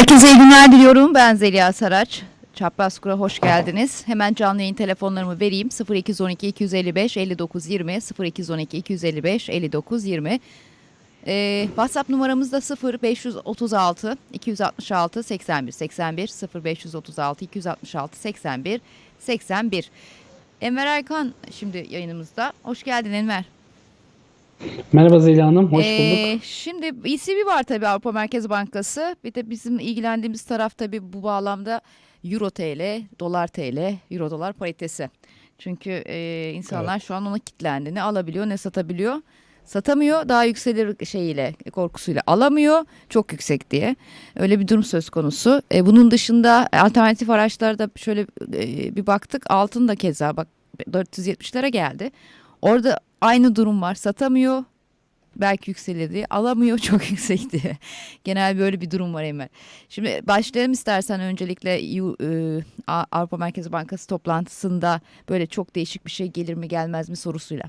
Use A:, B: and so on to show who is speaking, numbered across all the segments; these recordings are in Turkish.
A: Herkese iyi günler diliyorum. Ben Zeliha Saraç. Çapraz Kur'a hoş geldiniz. Hemen canlı yayın telefonlarımı vereyim. 0212 255 59 20 0212 255 59 20 ee, WhatsApp numaramız da 0 536 266 81 81 0 536 266 81 81 Enver Erkan şimdi yayınımızda. Hoş geldin Enver.
B: Merhaba Zeliha Hanım, hoş bulduk.
A: Ee, şimdi ECB var tabii Avrupa Merkez Bankası. Bir de bizim ilgilendiğimiz taraf tabii bu bağlamda Euro TL, Dolar TL, Euro Dolar paritesi. Çünkü e, insanlar şu an ona kilitlendi. Ne alabiliyor ne satabiliyor. Satamıyor daha yükselir şeyiyle korkusuyla alamıyor çok yüksek diye öyle bir durum söz konusu. E, bunun dışında alternatif araçlarda şöyle e, bir baktık altın da keza bak 470'lere geldi. Orada aynı durum var satamıyor belki yükselir diye alamıyor çok yüksek diye. Genel böyle bir durum var Emel. Şimdi başlayalım istersen öncelikle EU, e, Avrupa Merkez Bankası toplantısında böyle çok değişik bir şey gelir mi gelmez mi sorusuyla.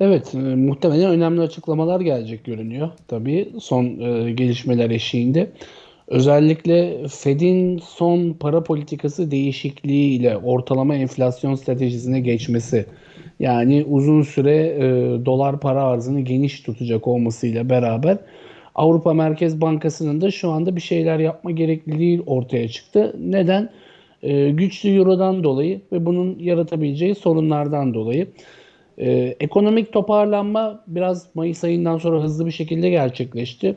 B: Evet, e, muhtemelen önemli açıklamalar gelecek görünüyor tabii son e, gelişmeler eşiğinde. Özellikle Fed'in son para politikası değişikliği ile ortalama enflasyon stratejisine geçmesi, yani uzun süre e, dolar para arzını geniş tutacak olmasıyla beraber Avrupa Merkez Bankası'nın da şu anda bir şeyler yapma gerekliliği ortaya çıktı. Neden? E, güçlü Euro'dan dolayı ve bunun yaratabileceği sorunlardan dolayı. Ee, ekonomik toparlanma biraz Mayıs ayından sonra hızlı bir şekilde gerçekleşti.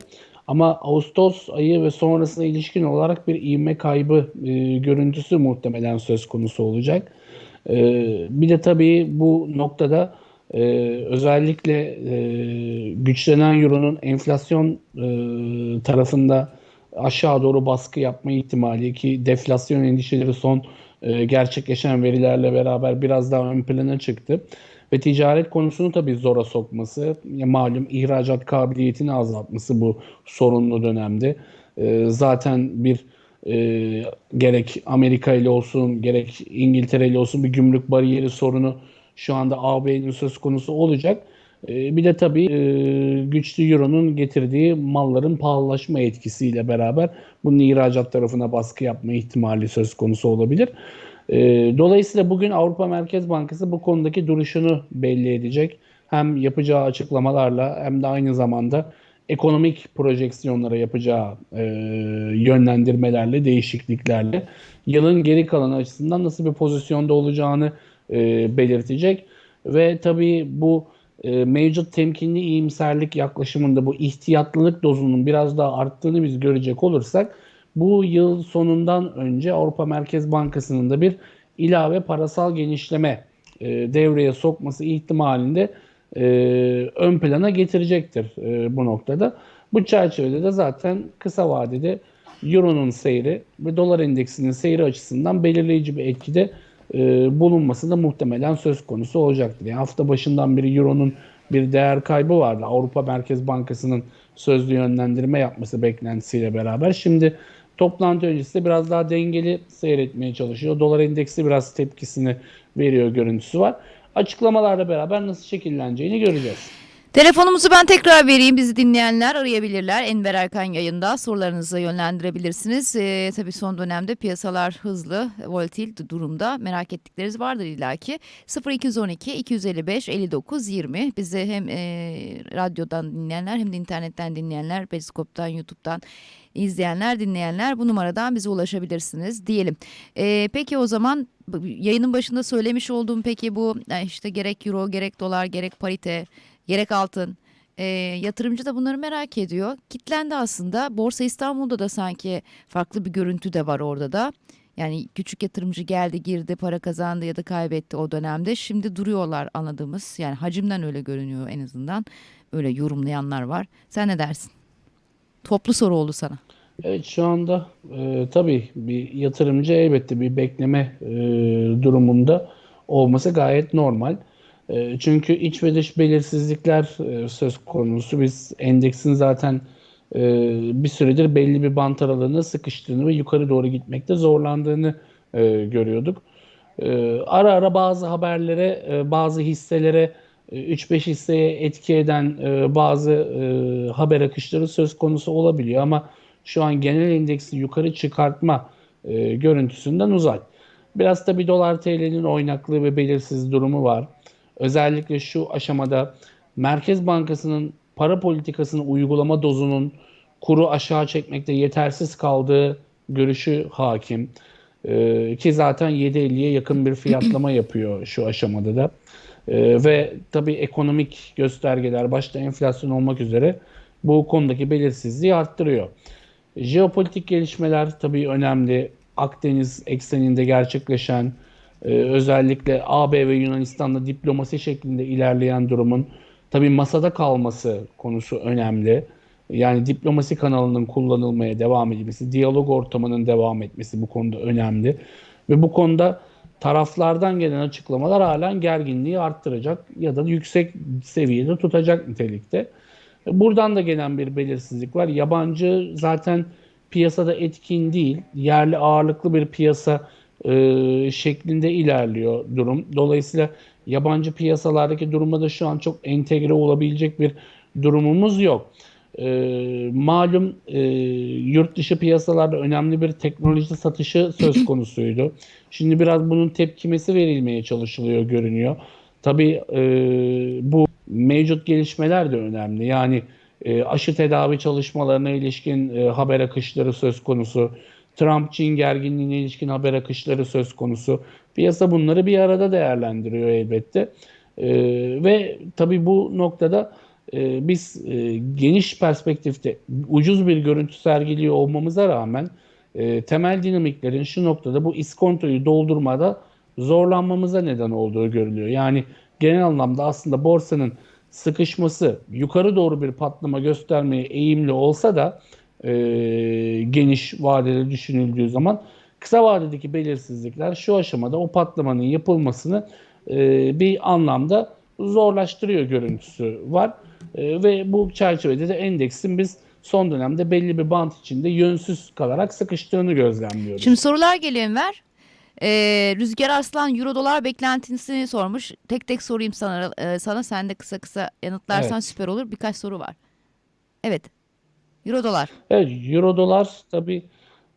B: Ama Ağustos ayı ve sonrasına ilişkin olarak bir ivme kaybı e, görüntüsü muhtemelen söz konusu olacak. Ee, bir de tabii bu noktada e, özellikle e, güçlenen Euro'nun enflasyon e, tarafında aşağı doğru baskı yapma ihtimali ki deflasyon endişeleri son e, gerçekleşen verilerle beraber biraz daha ön plana çıktı. Ve ticaret konusunu tabii zora sokması, ya malum ihracat kabiliyetini azaltması bu sorunlu dönemde. E, zaten bir e, gerek Amerika ile olsun gerek İngiltere ile olsun bir gümrük bariyeri sorunu şu anda AB'nin söz konusu olacak. E, bir de tabii e, güçlü Euro'nun getirdiği malların pahalılaşma etkisiyle beraber bunun ihracat tarafına baskı yapma ihtimali söz konusu olabilir. E, dolayısıyla bugün Avrupa Merkez Bankası bu konudaki duruşunu belli edecek. Hem yapacağı açıklamalarla hem de aynı zamanda ekonomik projeksiyonlara yapacağı e, yönlendirmelerle, değişikliklerle yılın geri kalanı açısından nasıl bir pozisyonda olacağını e, belirtecek. Ve tabii bu e, mevcut temkinli iyimserlik yaklaşımında bu ihtiyatlılık dozunun biraz daha arttığını biz görecek olursak bu yıl sonundan önce Avrupa Merkez Bankası'nın da bir ilave parasal genişleme e, devreye sokması ihtimalinde e, ön plana getirecektir e, bu noktada. Bu çerçevede de zaten kısa vadede Euro'nun seyri ve dolar endeksinin seyri açısından belirleyici bir etkide e, bulunması da muhtemelen söz konusu olacaktır. Yani hafta başından beri Euro'nun bir değer kaybı vardı. Avrupa Merkez Bankası'nın sözlü yönlendirme yapması beklentisiyle beraber. Şimdi toplantı öncesi biraz daha dengeli seyretmeye çalışıyor. Dolar endeksi biraz tepkisini veriyor görüntüsü var. Açıklamalarla beraber nasıl şekilleneceğini göreceğiz.
A: Telefonumuzu ben tekrar vereyim. Bizi dinleyenler arayabilirler. Enver Erkan yayında sorularınızı yönlendirebilirsiniz. Ee, tabii son dönemde piyasalar hızlı, volatil durumda. Merak ettikleriniz vardır illaki. 0212 255 59 20. Bizi hem e, radyodan dinleyenler hem de internetten dinleyenler, Periskop'tan, YouTube'dan izleyenler, dinleyenler bu numaradan bize ulaşabilirsiniz diyelim. Ee, peki o zaman yayının başında söylemiş olduğum peki bu e, işte gerek euro, gerek dolar, gerek parite gerek altın. E, yatırımcı da bunları merak ediyor. Kitlendi aslında. Borsa İstanbul'da da sanki farklı bir görüntü de var orada da. Yani küçük yatırımcı geldi girdi para kazandı ya da kaybetti o dönemde. Şimdi duruyorlar anladığımız yani hacimden öyle görünüyor en azından. Öyle yorumlayanlar var. Sen ne dersin? Toplu soru oldu sana.
B: Evet şu anda e, tabii bir yatırımcı elbette bir bekleme e, durumunda olması gayet normal. E, çünkü iç ve dış belirsizlikler e, söz konusu. Biz endeksin zaten e, bir süredir belli bir bant aralığına sıkıştığını ve yukarı doğru gitmekte zorlandığını e, görüyorduk. E, ara ara bazı haberlere, e, bazı hisselere, 3-5 hisseye etki eden e, bazı e, haber akışları söz konusu olabiliyor ama şu an genel endeksi yukarı çıkartma e, görüntüsünden uzak. Biraz tabii dolar TL'nin oynaklığı ve belirsiz durumu var. Özellikle şu aşamada Merkez Bankası'nın para politikasını uygulama dozunun kuru aşağı çekmekte yetersiz kaldığı görüşü hakim. Ee, ki zaten 7.50'ye yakın bir fiyatlama yapıyor şu aşamada da. Ee, ve tabii ekonomik göstergeler başta enflasyon olmak üzere bu konudaki belirsizliği arttırıyor. Jeopolitik gelişmeler tabii önemli. Akdeniz ekseninde gerçekleşen e, özellikle AB ve Yunanistan'la diplomasi şeklinde ilerleyen durumun tabii masada kalması konusu önemli. Yani diplomasi kanalının kullanılmaya devam edilmesi, diyalog ortamının devam etmesi bu konuda önemli. Ve bu konuda taraflardan gelen açıklamalar halen gerginliği arttıracak ya da yüksek seviyede tutacak nitelikte. Buradan da gelen bir belirsizlik var. Yabancı zaten piyasada etkin değil. Yerli ağırlıklı bir piyasa e, şeklinde ilerliyor durum. Dolayısıyla yabancı piyasalardaki duruma da şu an çok entegre olabilecek bir durumumuz yok. E, malum e, yurt dışı piyasalarda önemli bir teknoloji satışı söz konusuydu. Şimdi biraz bunun tepkimesi verilmeye çalışılıyor görünüyor. Tabii e, bu mevcut gelişmeler de önemli. Yani e, aşı tedavi çalışmalarına ilişkin e, haber akışları söz konusu. Trump-Çin gerginliğine ilişkin haber akışları söz konusu. Piyasa bunları bir arada değerlendiriyor elbette. E, ve tabii bu noktada e, biz e, geniş perspektifte ucuz bir görüntü sergiliyor olmamıza rağmen e, temel dinamiklerin şu noktada bu iskontoyu doldurmada zorlanmamıza neden olduğu görülüyor. Yani genel anlamda aslında borsanın sıkışması yukarı doğru bir patlama göstermeye eğimli olsa da e, geniş vadede düşünüldüğü zaman kısa vadedeki belirsizlikler şu aşamada o patlamanın yapılmasını e, bir anlamda zorlaştırıyor görüntüsü var. E, ve bu çerçevede de endeksin biz son dönemde belli bir bant içinde yönsüz kalarak sıkıştığını gözlemliyoruz.
A: Şimdi sorular geliyor Enver. Ee, Rüzgar Arslan Euro dolar beklentisini sormuş. Tek tek sorayım sana, e, sana sen de kısa kısa yanıtlarsan
B: Evet.
A: süper olur. Birkaç soru var. Evet. Euro dolar.
B: Evet, Euro dolar tabii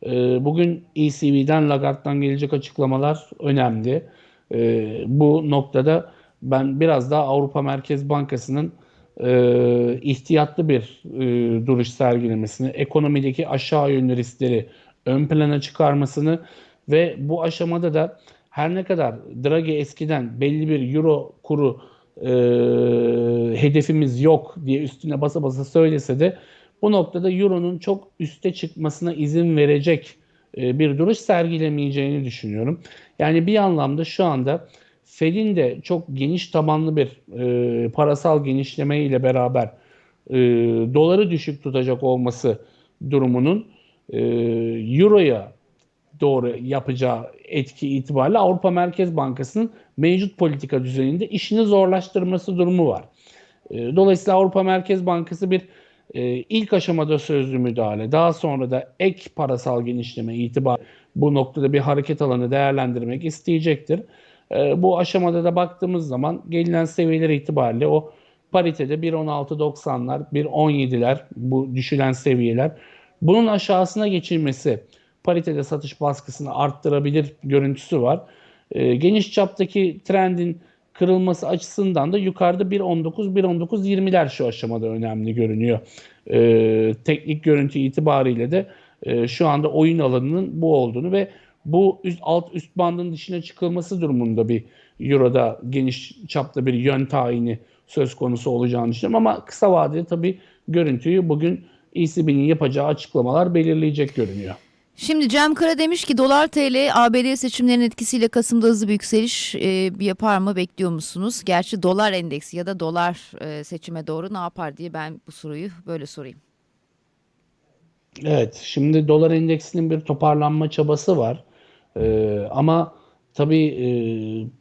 B: e, bugün ECB'den Lagarde'dan gelecek açıklamalar önemli. E, bu noktada ben biraz daha Avrupa Merkez Bankası'nın e, ihtiyatlı bir e, duruş sergilemesini, ekonomideki aşağı yönlü riskleri ön plana çıkarmasını ve bu aşamada da her ne kadar Draghi eskiden belli bir euro kuru e, hedefimiz yok diye üstüne basa basa söylese de bu noktada euronun çok üste çıkmasına izin verecek e, bir duruş sergilemeyeceğini düşünüyorum. Yani bir anlamda şu anda Fed'in de çok geniş tabanlı bir e, parasal genişleme ile beraber e, doları düşük tutacak olması durumunun e, euroya doğru yapacağı etki itibariyle Avrupa Merkez Bankası'nın mevcut politika düzeninde işini zorlaştırması durumu var. E, Dolayısıyla Avrupa Merkez Bankası bir e, ilk aşamada sözlü müdahale, daha sonra da ek parasal genişleme itibariyle bu noktada bir hareket alanı değerlendirmek isteyecektir. E, Bu aşamada da baktığımız zaman gelinen seviyeler itibariyle o paritede 1.16.90'lar, 1.17'ler bu düşülen seviyeler. Bunun aşağısına geçilmesi paritede satış baskısını arttırabilir görüntüsü var. E, geniş çaptaki trendin kırılması açısından da yukarıda 1.19 1.19.20'ler şu aşamada önemli görünüyor. E, teknik görüntü itibariyle de e, şu anda oyun alanının bu olduğunu ve bu üst, alt üst bandın dışına çıkılması durumunda bir Euro'da geniş çapta bir yön tayini söz konusu olacağını düşünüyorum. Ama kısa vadede tabii görüntüyü bugün ECB'nin yapacağı açıklamalar belirleyecek görünüyor.
A: Şimdi Cem Kara demiş ki dolar TL ABD seçimlerinin etkisiyle Kasım'da hızlı bir yükseliş e, yapar mı bekliyor musunuz? Gerçi dolar endeksi ya da dolar e, seçime doğru ne yapar diye ben bu soruyu böyle sorayım.
B: Evet, şimdi dolar endeksinin bir toparlanma çabası var. Ee, ama tabii e,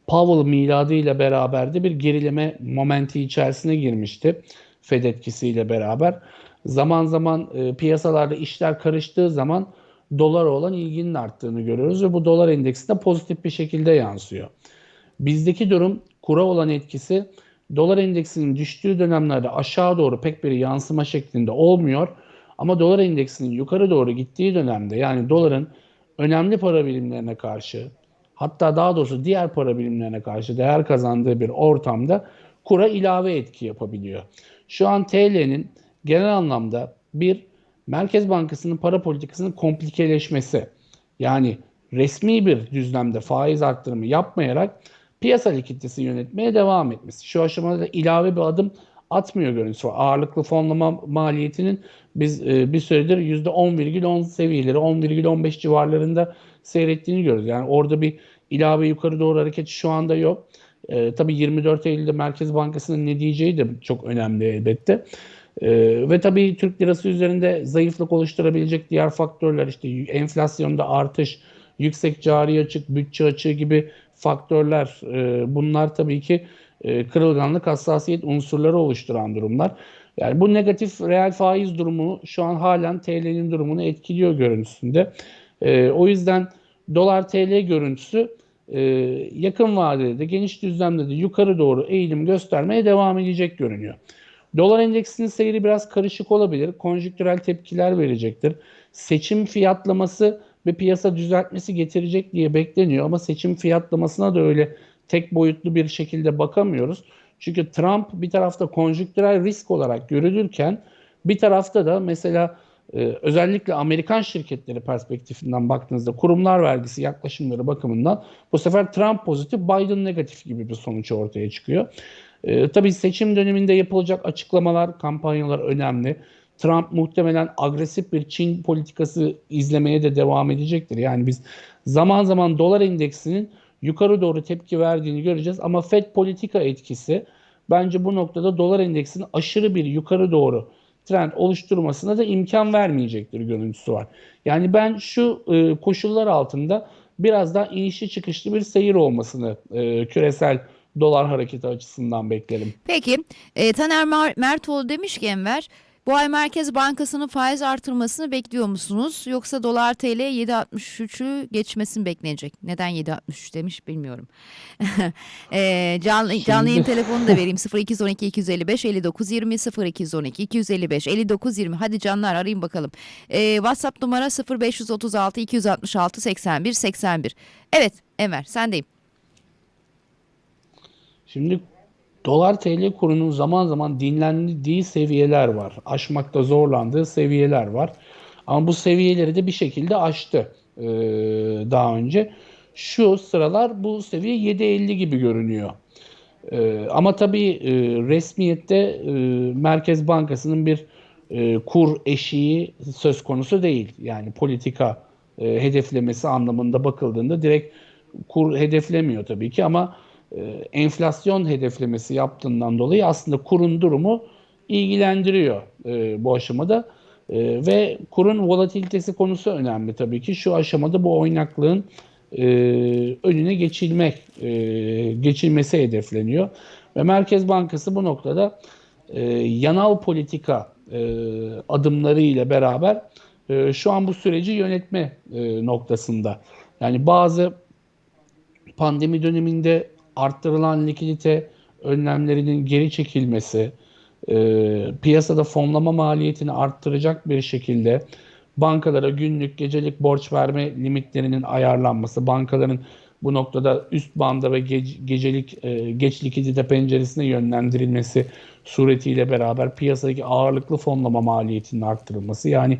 B: Powell miladı ile beraber de bir gerileme momenti içerisine girmişti. Fed etkisiyle beraber. zaman zaman e, piyasalarda işler karıştığı zaman dolara olan ilginin arttığını görüyoruz ve bu dolar endeksinde pozitif bir şekilde yansıyor. Bizdeki durum kura olan etkisi dolar endeksinin düştüğü dönemlerde aşağı doğru pek bir yansıma şeklinde olmuyor. Ama dolar endeksinin yukarı doğru gittiği dönemde yani doların önemli para birimlerine karşı hatta daha doğrusu diğer para birimlerine karşı değer kazandığı bir ortamda kura ilave etki yapabiliyor. Şu an TL'nin genel anlamda bir Merkez Bankası'nın para politikasının komplikeleşmesi yani resmi bir düzlemde faiz arttırımı yapmayarak piyasa likiditesi yönetmeye devam etmesi. Şu aşamada da ilave bir adım atmıyor görüntüsü var. Ağırlıklı fonlama maliyetinin biz e, bir süredir %10,10 seviyeleri 10,15 civarlarında seyrettiğini görüyoruz. Yani orada bir ilave yukarı doğru hareket şu anda yok. E, tabii 24 Eylül'de Merkez Bankası'nın ne diyeceği de çok önemli elbette. E, ve tabii Türk lirası üzerinde zayıflık oluşturabilecek diğer faktörler işte enflasyonda artış, yüksek cari açık, bütçe açığı gibi faktörler e, bunlar tabii ki e, kırılganlık, hassasiyet unsurları oluşturan durumlar. Yani bu negatif reel faiz durumu şu an halen TL'nin durumunu etkiliyor görüntüsünde. E, o yüzden dolar TL görüntüsü e, yakın vadede de geniş düzlemde de yukarı doğru eğilim göstermeye devam edecek görünüyor. Dolar endeksinin seyri biraz karışık olabilir. Konjüktürel tepkiler verecektir. Seçim fiyatlaması ve piyasa düzeltmesi getirecek diye bekleniyor ama seçim fiyatlamasına da öyle tek boyutlu bir şekilde bakamıyoruz. Çünkü Trump bir tarafta konjüktürel risk olarak görülürken bir tarafta da mesela e, özellikle Amerikan şirketleri perspektifinden baktığınızda kurumlar vergisi yaklaşımları bakımından bu sefer Trump pozitif, Biden negatif gibi bir sonuç ortaya çıkıyor. E, tabii seçim döneminde yapılacak açıklamalar, kampanyalar önemli. Trump muhtemelen agresif bir Çin politikası izlemeye de devam edecektir. Yani biz zaman zaman dolar endeksinin yukarı doğru tepki verdiğini göreceğiz ama Fed politika etkisi bence bu noktada dolar endeksinin aşırı bir yukarı doğru trend oluşturmasına da imkan vermeyecektir görüntüsü var. Yani ben şu e, koşullar altında biraz daha inişli çıkışlı bir seyir olmasını e, küresel dolar hareketi açısından beklerim.
A: Peki e, Taner Mer- Mertoğlu demiş ki Enver bu ay Merkez Bankası'nın faiz artırmasını bekliyor musunuz? Yoksa dolar TL 7.63'ü geçmesini beklenecek. Neden 7.63 demiş bilmiyorum. e, canlı, canlı yayın telefonunu da vereyim 0212 255 59 20 0212 255 59 20 hadi canlar arayın bakalım. E, WhatsApp numara 0536 266 81 81. Evet Enver sendeyim.
B: Şimdi dolar TL kurunun zaman zaman dinlendiği seviyeler var. Aşmakta zorlandığı seviyeler var. Ama bu seviyeleri de bir şekilde aştı e, daha önce. Şu sıralar bu seviye 7.50 gibi görünüyor. E, ama tabii e, resmiyette e, Merkez Bankası'nın bir e, kur eşiği söz konusu değil. Yani politika e, hedeflemesi anlamında bakıldığında direkt kur hedeflemiyor tabii ki ama e, enflasyon hedeflemesi yaptığından dolayı aslında kurun durumu ilgilendiriyor e, bu aşamada. E, ve kurun volatilitesi konusu önemli tabii ki. Şu aşamada bu oynaklığın e, önüne geçilmek, e, geçilmesi hedefleniyor. Ve Merkez Bankası bu noktada e, yanal politika e, adımları ile beraber e, şu an bu süreci yönetme e, noktasında. Yani bazı pandemi döneminde arttırılan likidite önlemlerinin geri çekilmesi, e, piyasada fonlama maliyetini arttıracak bir şekilde bankalara günlük, gecelik borç verme limitlerinin ayarlanması, bankaların bu noktada üst banda ve ge- gecelik e, geç likidite penceresine yönlendirilmesi suretiyle beraber piyasadaki ağırlıklı fonlama maliyetinin arttırılması yani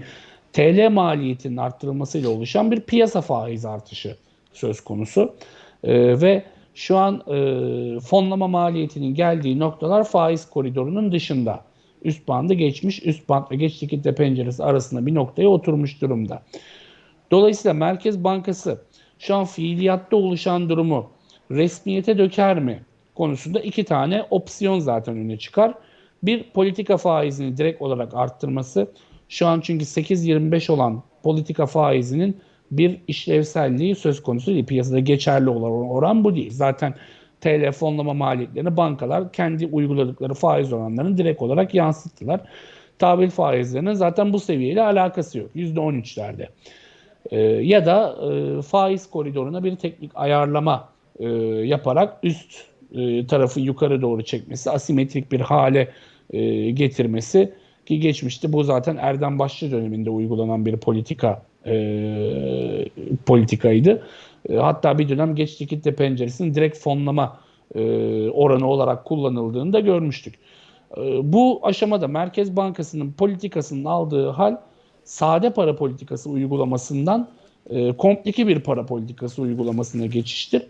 B: TL maliyetinin arttırılmasıyla oluşan bir piyasa faiz artışı söz konusu. E, ve şu an e, fonlama maliyetinin geldiği noktalar faiz koridorunun dışında. Üst bandı geçmiş, üst band ve geç likidite penceresi arasında bir noktaya oturmuş durumda. Dolayısıyla Merkez Bankası şu an fiiliyatta oluşan durumu resmiyete döker mi konusunda iki tane opsiyon zaten öne çıkar. Bir politika faizini direkt olarak arttırması. Şu an çünkü 8.25 olan politika faizinin bir işlevselliği söz konusu değil. Piyasada geçerli olan oran bu değil. Zaten TL fonlama maliyetlerini bankalar kendi uyguladıkları faiz oranlarını direkt olarak yansıttılar. tahvil faizlerinin zaten bu seviyeyle alakası yok. %13'lerde. E, ya da e, faiz koridoruna bir teknik ayarlama e, yaparak üst e, tarafı yukarı doğru çekmesi, asimetrik bir hale e, getirmesi ki geçmişte bu zaten Erdem Başçı döneminde uygulanan bir politika e, politikaydı. E, hatta bir dönem geç likitte penceresinin direkt fonlama e, oranı olarak kullanıldığını da görmüştük. E, bu aşamada Merkez Bankası'nın politikasının aldığı hal sade para politikası uygulamasından e, komplike bir para politikası uygulamasına geçiştir.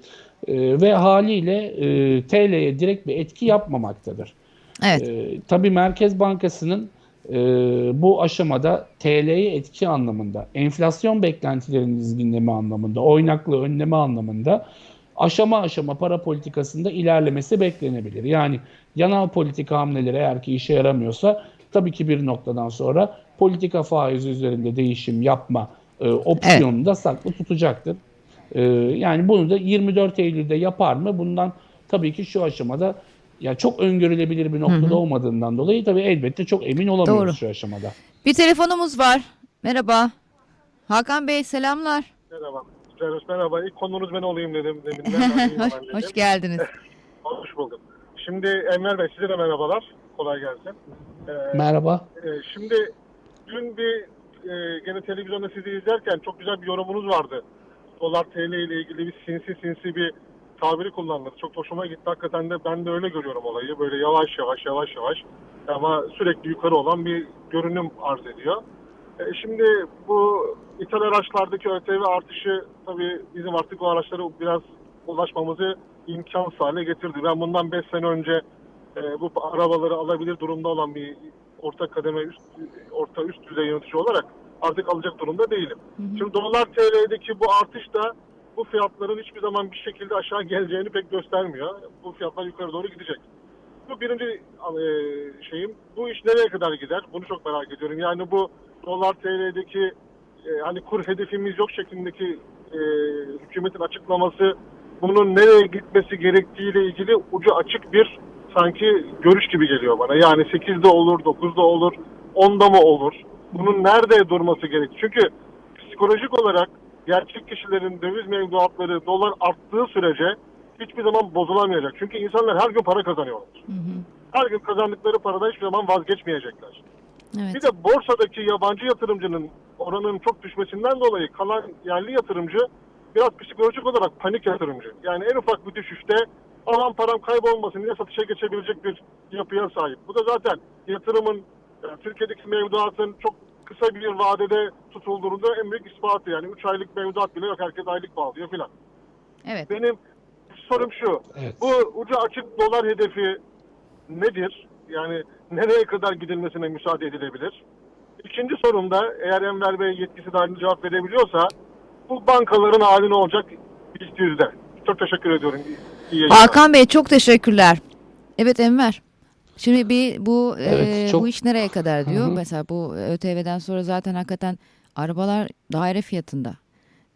B: E, ve haliyle e, TL'ye direkt bir etki yapmamaktadır.
A: Evet.
B: E, tabii Merkez Bankası'nın e, bu aşamada TL'ye etki anlamında, enflasyon beklentilerini dizginleme anlamında, oynaklığı önleme anlamında aşama aşama para politikasında ilerlemesi beklenebilir. Yani yanal politika hamleleri eğer ki işe yaramıyorsa tabii ki bir noktadan sonra politika faizi üzerinde değişim yapma e, opsiyonunu da saklı tutacaktır. E, yani bunu da 24 Eylül'de yapar mı? Bundan tabii ki şu aşamada ya çok öngörülebilir bir noktada
A: Hı hı.
B: olmadığından dolayı tabii elbette çok emin olamıyoruz
A: Doğru.
B: şu aşamada.
A: Bir telefonumuz var. Merhaba. Hakan Bey selamlar.
C: Merhaba. Ferhat merhaba. İlk konunuz ben olayım dedim. Deminden
A: hoş,
C: dedim.
A: hoş geldiniz.
C: Hoş buldum. Şimdi Enver Bey size de merhabalar. Kolay gelsin. Ee,
B: Merhaba.
C: e, şimdi dün bir e, gene televizyonda sizi izlerken çok güzel bir yorumunuz vardı. Dolar TL ile ilgili bir sinsi sinsi bir tabiri kullandınız. Çok hoşuma gitti. Hakikaten de ben de öyle görüyorum olayı. Böyle yavaş yavaş yavaş yavaş ama sürekli yukarı olan bir görünüm arz ediyor. E, Şimdi bu ithal araçlardaki ÖTV artışı tabii bizim artık o araçlara biraz ulaşmamızı imkansız hale getirdi. Ben bundan 5 sene önce e, bu arabaları alabilir durumda olan bir orta kademe üst orta üst düzey yönetici olarak artık alacak durumda değilim. Şimdi dolar TL'deki bu artış da bu fiyatların hiçbir zaman bir şekilde aşağı geleceğini pek göstermiyor. Bu fiyatlar yukarı doğru gidecek. Bu birinci e, şeyim. Bu iş nereye kadar gider? Bunu çok merak ediyorum. Yani bu dolar TL'deki e, hani kur hedefimiz yok şeklindeki e, hükümetin açıklaması bunun nereye gitmesi gerektiğiyle ilgili ucu açık bir sanki görüş gibi geliyor bana. Yani 8'de olur, 9'da olur, 10'da mı olur? Bunun nerede durması gerek? Çünkü psikolojik olarak gerçek kişilerin döviz mevduatları dolar arttığı sürece hiçbir zaman bozulamayacak. Çünkü insanlar her gün para kazanıyorlar.
A: Hı hı.
C: Her gün kazandıkları paradan hiçbir zaman vazgeçmeyecekler. Bir
A: Evet.
C: de borsadaki yabancı yatırımcının oranının çok düşmesinden dolayı kalan yerli yatırımcı biraz psikolojik olarak panik yatırımcı. Yani en ufak bir düşüşte alan param kaybolmasın diye satışa geçebilecek bir yapıya sahip. Bu da zaten yatırımın e, Türkiye'deki mevduatın çok kısa bir vadede tutulduğunda en büyük ispatı. Yani 3 aylık mevduat bile yok. Herkes aylık bağlıyor filan.
A: Evet.
C: Benim sorum şu.
B: Evet.
C: Bu ucu açık dolar hedefi nedir? Yani nereye kadar gidilmesine müsaade edilebilir? İkinci sorum da eğer Enver Bey yetkisi dahilinde cevap verebiliyorsa bu bankaların hali ne olacak BIST yüzde? Çok teşekkür ediyorum. İyi-.
A: Hakan Bey çok teşekkürler. Evet Enver. Şimdi bir bu
B: Evet,
A: e,
B: çok-
A: bu iş nereye kadar diyor.
B: Hı hı.
A: Mesela bu ÖTV'den sonra zaten hakikaten arabalar daire fiyatında.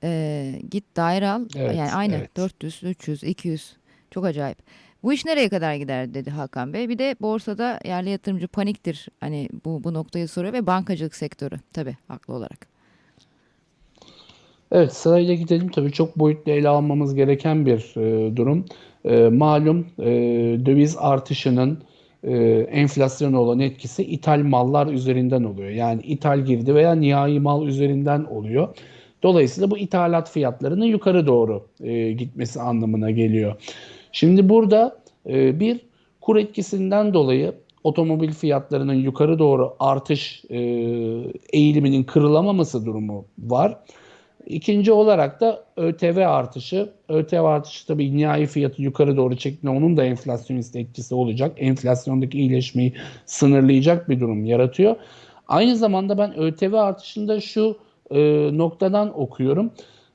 A: E, git daire al.
B: Evet,
A: yani aynı
B: evet.
A: 400, 300, 200. Çok acayip. Bu iş nereye kadar gider dedi Hakan Bey. Bir de borsada yerli yatırımcı paniktir. Hani bu bu noktayı soruyor ve bankacılık sektörü tabii haklı olarak.
B: Evet sırayla gidelim. Tabii çok boyutlu ele almamız gereken bir e, durum. E, malum e, döviz artışının e, enflasyona olan etkisi ithal mallar üzerinden oluyor. Yani ithal girdi veya nihai mal üzerinden oluyor. Dolayısıyla bu ithalat fiyatlarının yukarı doğru e, gitmesi anlamına geliyor. Şimdi burada e, bir kur etkisinden dolayı otomobil fiyatlarının yukarı doğru artış e, eğiliminin kırılamaması durumu var. İkinci olarak da ÖTV artışı. ÖTV artışı tabii nihai fiyatı yukarı doğru çektiğinde onun da enflasyonist etkisi olacak. Enflasyondaki iyileşmeyi sınırlayacak bir durum yaratıyor. Aynı zamanda ben ÖTV artışında şu e, noktadan okuyorum.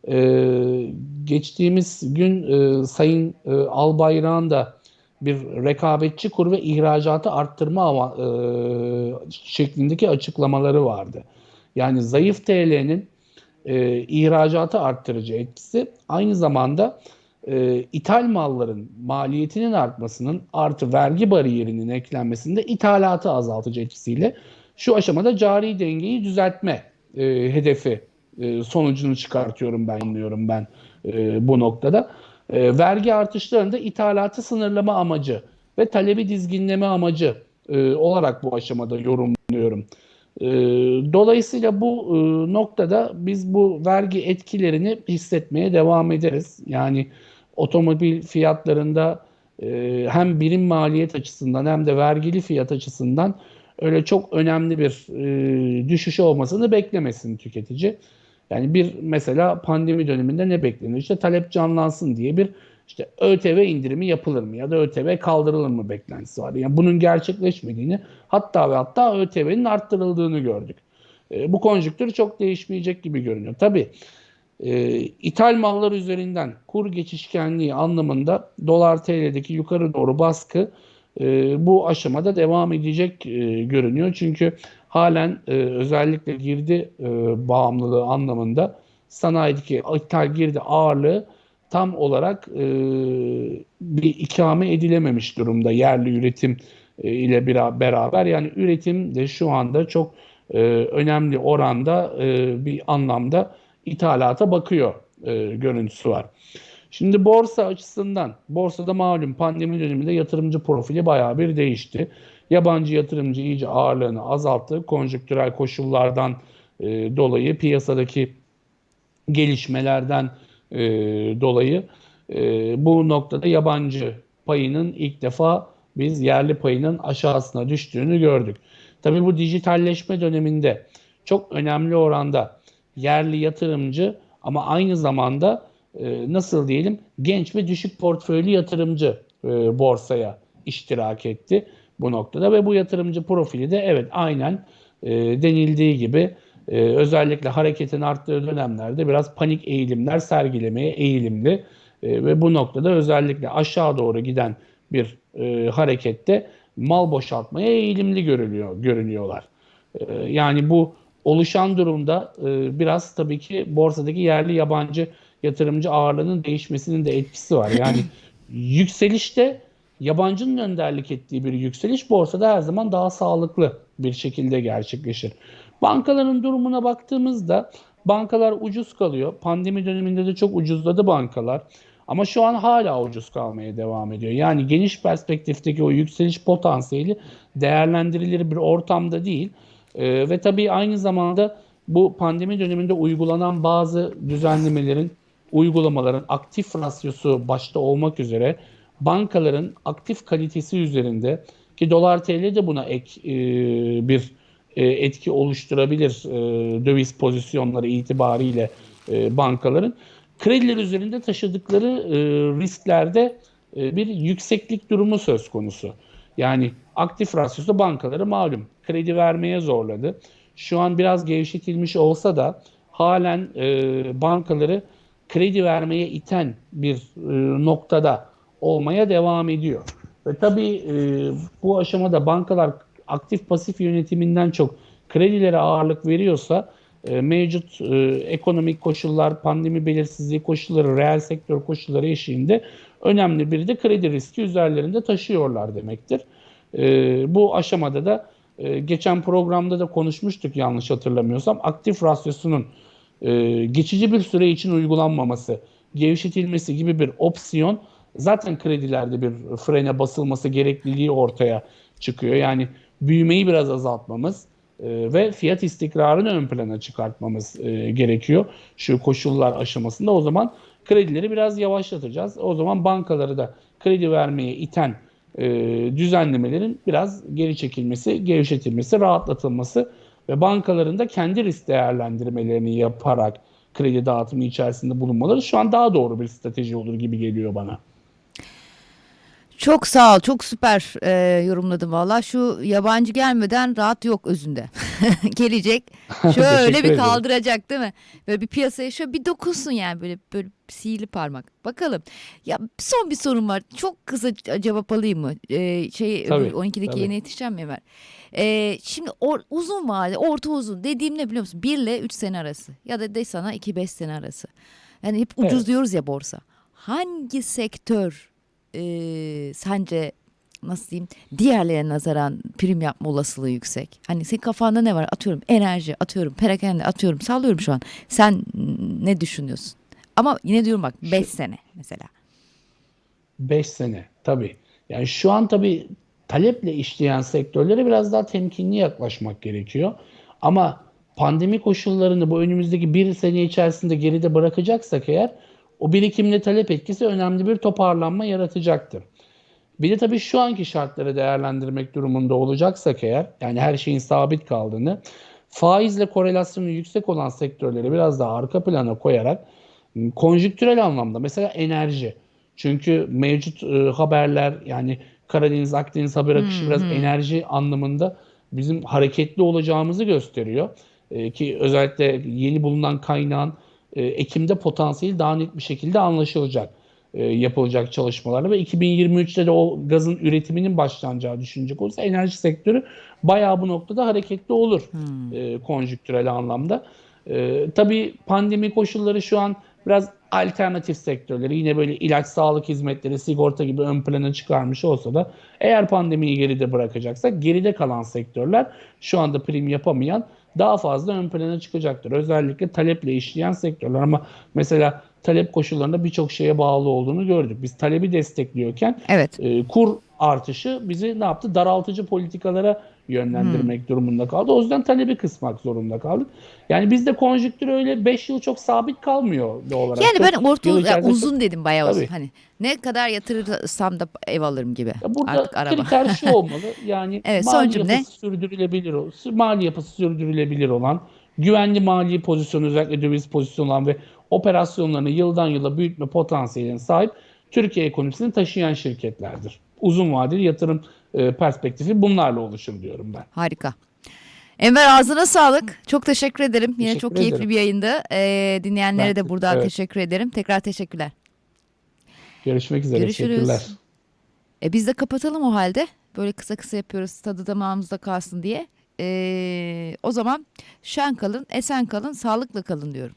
B: E, geçtiğimiz gün e, Sayın e, Albayrak'ın da bir rekabetçi kur ve ihracatı arttırma e, şeklindeki açıklamaları vardı. Yani zayıf TL'nin e, ihracatı arttırıcı etkisi aynı zamanda e, ithal malların maliyetinin artmasının artı vergi bariyerinin eklenmesinde ithalatı azaltıcı etkisiyle şu aşamada cari dengeyi düzeltme e, hedefi e, sonucunu çıkartıyorum ben anlıyorum ben e, bu noktada. E, vergi artışlarında ithalatı sınırlama amacı ve talebi dizginleme amacı e, olarak bu aşamada yorumluyorum. E, dolayısıyla bu e, noktada biz bu vergi etkilerini hissetmeye devam ederiz. Yani otomobil fiyatlarında e, hem birim maliyet açısından hem de vergili fiyat açısından öyle çok önemli bir e, düşüş olmasını beklemesin tüketici. Yani bir mesela pandemi döneminde ne bekleniyor? İşte talep canlansın diye bir işte ÖTV indirimi yapılır mı ya da ÖTV kaldırılır mı beklentisi var. Yani bunun gerçekleşmediğini hatta ve hatta ÖTV'nin arttırıldığını gördük. E, bu konjüktür çok değişmeyecek gibi görünüyor. Tabii e, ithal mallar üzerinden kur geçişkenliği anlamında dolar TL'deki yukarı doğru baskı e, bu aşamada devam edecek e, görünüyor. Çünkü halen e, özellikle girdi e, bağımlılığı anlamında sanayideki ithal girdi ağırlığı tam olarak e, bir ikame edilememiş durumda yerli üretim e, ile bir, beraber. Yani üretim de şu anda çok e, önemli oranda e, bir anlamda ithalata bakıyor e, görüntüsü var. Şimdi borsa açısından, borsada malum pandemi döneminde yatırımcı profili bayağı bir değişti. Yabancı yatırımcı iyice ağırlığını azalttı. Konjonktürel koşullardan e, dolayı piyasadaki gelişmelerden e, dolayı e, bu noktada yabancı payının ilk defa biz yerli payının aşağısına düştüğünü gördük. Tabii bu dijitalleşme döneminde çok önemli oranda yerli yatırımcı ama aynı zamanda e, nasıl diyelim genç ve düşük portföylü yatırımcı e, borsaya iştirak etti bu noktada ve bu yatırımcı profili de evet aynen e, denildiği gibi e, özellikle hareketin arttığı dönemlerde biraz panik eğilimler sergilemeye eğilimli E, ve bu noktada özellikle aşağı doğru giden bir e, harekette mal boşaltmaya eğilimli görülüyor görünüyorlar. E, yani bu oluşan durumda e, biraz tabii ki borsadaki yerli yabancı yatırımcı ağırlığının değişmesinin de etkisi var. Yani yükselişte yabancının önderlik ettiği bir yükseliş borsada her zaman daha sağlıklı bir şekilde gerçekleşir. Bankaların durumuna baktığımızda bankalar ucuz kalıyor. Pandemi döneminde de çok ucuzladı bankalar. Ama şu an hala ucuz kalmaya devam ediyor. Yani geniş perspektifteki o yükseliş potansiyeli değerlendirilir bir ortamda değil. Ee, ve tabii aynı zamanda bu pandemi döneminde uygulanan bazı düzenlemelerin, uygulamaların aktif rasyosu başta olmak üzere bankaların aktif kalitesi üzerinde ki dolar TL de buna ek e, bir e, etki oluşturabilir e, döviz pozisyonları itibariyle e, bankaların krediler üzerinde taşıdıkları risklerde bir yükseklik durumu söz konusu. Yani aktif rasyosu bankaları malum kredi vermeye zorladı. Şu an biraz gevşetilmiş olsa da halen e, bankaları kredi vermeye iten bir e, noktada olmaya devam ediyor. Ve tabii e, bu aşamada bankalar aktif pasif yönetiminden çok kredilere ağırlık veriyorsa e, mevcut e, ekonomik koşullar, pandemi belirsizliği koşulları, reel sektör koşulları eşiğinde önemli bir de kredi riski üzerlerinde taşıyorlar demektir. E, bu aşamada da e, geçen programda da konuşmuştuk yanlış hatırlamıyorsam aktif rasyosunun e, geçici bir süre için uygulanmaması, gevşetilmesi gibi bir opsiyon zaten kredilerde bir frene basılması gerekliliği ortaya çıkıyor. Yani büyümeyi biraz azaltmamız e, ve fiyat istikrarını ön plana çıkartmamız e, gerekiyor şu koşullar aşamasında. O zaman kredileri biraz yavaşlatacağız. O zaman bankaları da kredi vermeye iten e, düzenlemelerin biraz geri çekilmesi, gevşetilmesi, rahatlatılması ve bankaların da kendi risk değerlendirmelerini yaparak kredi dağıtımı içerisinde bulunmaları şu an daha doğru bir strateji olur gibi geliyor bana.
A: Çok sağ ol. Çok süper e, yorumladın valla. Şu yabancı gelmeden rahat yok özünde. Gelecek. Şöyle
B: Teşekkür
A: bir
B: ederim.
A: kaldıracak değil mi? Böyle bir piyasaya şöyle bir dokunsun yani böyle böyle sihirli parmak. Bakalım. Ya son bir sorum var. Çok kısa cevap alayım mı? E, şey
B: Tabii,
A: öbür 12'deki
B: tabii.
A: yeni yetişeceğim mi Ömer? E, şimdi or- uzun vade, orta uzun dediğim ne biliyor musun? 1 ile 3 sene arası ya da de sana 2-5 sene arası. Yani hep ucuz
B: Evet.
A: diyoruz ya borsa. Hangi sektör e, sence nasıl diyeyim diğerlerine nazaran prim yapma olasılığı yüksek. Hani senin kafanda ne var? Atıyorum enerji, atıyorum perakende, atıyorum sallıyorum şu an. Sen ne düşünüyorsun? Ama yine diyorum bak 5 sene mesela.
B: 5 sene tabii. Yani şu an tabii taleple işleyen sektörlere biraz daha temkinli yaklaşmak gerekiyor. Ama pandemi koşullarını bu önümüzdeki bir sene içerisinde geride bırakacaksak eğer o birikimli talep etkisi önemli bir toparlanma yaratacaktır. Bir de tabii şu anki şartları değerlendirmek durumunda olacaksak eğer yani her şeyin sabit kaldığını faizle korelasyonu yüksek olan sektörleri biraz daha arka plana koyarak konjüktürel anlamda mesela enerji. Çünkü mevcut e, haberler yani Karadeniz Akdeniz haber akışı biraz enerji anlamında bizim hareketli olacağımızı gösteriyor. E, ki özellikle yeni bulunan kaynağın e, Ekim'de potansiyeli daha net bir şekilde anlaşılacak e, yapılacak çalışmalarla ve 2023'te de o gazın üretiminin başlanacağı düşünecek olursa enerji sektörü bayağı bu noktada hareketli olur e, konjüktürel anlamda. E, tabii pandemi koşulları şu an biraz alternatif sektörleri yine böyle ilaç, sağlık hizmetleri, sigorta gibi ön plana çıkarmış olsa da eğer pandemiyi geride bırakacaksak geride kalan sektörler şu anda prim yapamayan daha fazla ön plana çıkacaktır. Özellikle taleple işleyen sektörler ama mesela talep koşullarında birçok şeye bağlı olduğunu gördük. Biz talebi destekliyorken
A: Evet.
B: e, kur artışı bizi ne yaptı? Daraltıcı politikalara yönlendirmek durumunda kaldı. O yüzden talebi kısmak zorunda kaldık. Yani bizde konjüktür öyle 5 yıl çok sabit kalmıyor doğal olarak.
A: Yani
B: Çok
A: ben orta
B: yıl
A: ya
B: içerisinde
A: uzun dedim bayağı uzun.
B: Tabii.
A: Hani ne kadar yatırırsam da ev alırım gibi.
B: Ya burada
A: Artık araba.
B: kriter şu olmalı. Yani
A: Evet,
B: mali yapısı sürdürülebilir o- mali yapısı sürdürülebilir olan, güvenli mali pozisyonu özellikle döviz pozisyonu olan ve operasyonlarını yıldan yıla büyütme potansiyeline sahip Türkiye ekonomisini taşıyan şirketlerdir. Uzun vadeli yatırım e, perspektifi bunlarla oluşur diyorum ben.
A: Harika. Enver ağzına sağlık. Çok teşekkür ederim. Yine
B: Teşekkür
A: çok keyifli
B: ederim.
A: bir yayındı. Ee, dinleyenlere
B: Ben de
A: buradan
B: evet.
A: teşekkür ederim. Tekrar teşekkürler.
B: Görüşmek üzere.
A: Görüşürüz.
B: Teşekkürler.
A: E biz de kapatalım o halde. Böyle kısa kısa yapıyoruz tadı damağımızda kalsın diye. Ee, o zaman şen kalın, esen kalın, sağlıkla kalın diyorum.